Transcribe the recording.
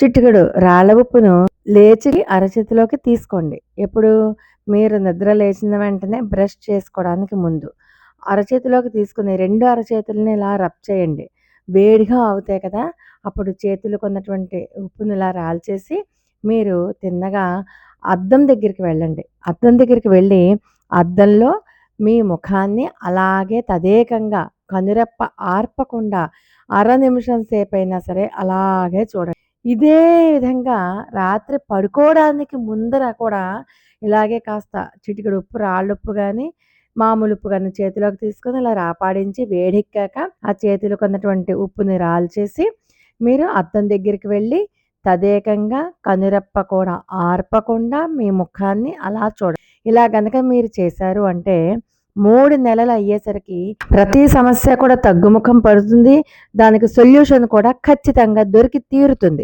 చిటికెడు రాళ్ళ ఉప్పును లేచి అరచేతిలోకి తీసుకోండి. ఎప్పుడు? మీరు నిద్ర లేచిన వెంటనే బ్రష్ చేసుకోవడానికి ముందు. అరచేతిలోకి తీసుకుని రెండు అరచేతులని ఇలా రబ్ చేయండి. వేడిగా అవుతాయి కదా? అప్పుడు చేతులకు ఉన్నటువంటి ఉప్పును ఇలా రాల్చేసి మీరు తిన్నగా అద్దం దగ్గరికి వెళ్ళండి. అద్దం దగ్గరికి వెళ్ళి అద్దంలో మీ ముఖాన్ని అలాగే తదేకంగా కనురెప్ప ఆర్పకుండా అర నిమిషం సేపు అయినా సరే అలాగే చూడండి. ఇదే విధంగా రాత్రి పడుకోవడానికి ముందర కూడా ఇలాగే కాస్త చిటికెడు ఉప్పు రాళ్ళుప్పు కానీ మామూలు ఉప్పు కానీ చేతిలోకి తీసుకొని ఇలా రాపాడించి వేడెక్కాక ఆ చేతిలో కొన్నటువంటి ఉప్పుని రాల్చేసి మీరు అద్దం దగ్గరికి వెళ్ళి తదేకంగా కనురెప్ప కూడా ఆర్పకుండా మీ ముఖాన్ని అలా చూడండి ఇలా గనక మీరు చేశారు అంటే మూడు నెలలు అయ్యేసరికి ప్రతి సమస్య కూడా తగ్గుముఖం పడుతుంది. దానికి సొల్యూషన్ కూడా ఖచ్చితంగా దొరికి తీరుతుంది.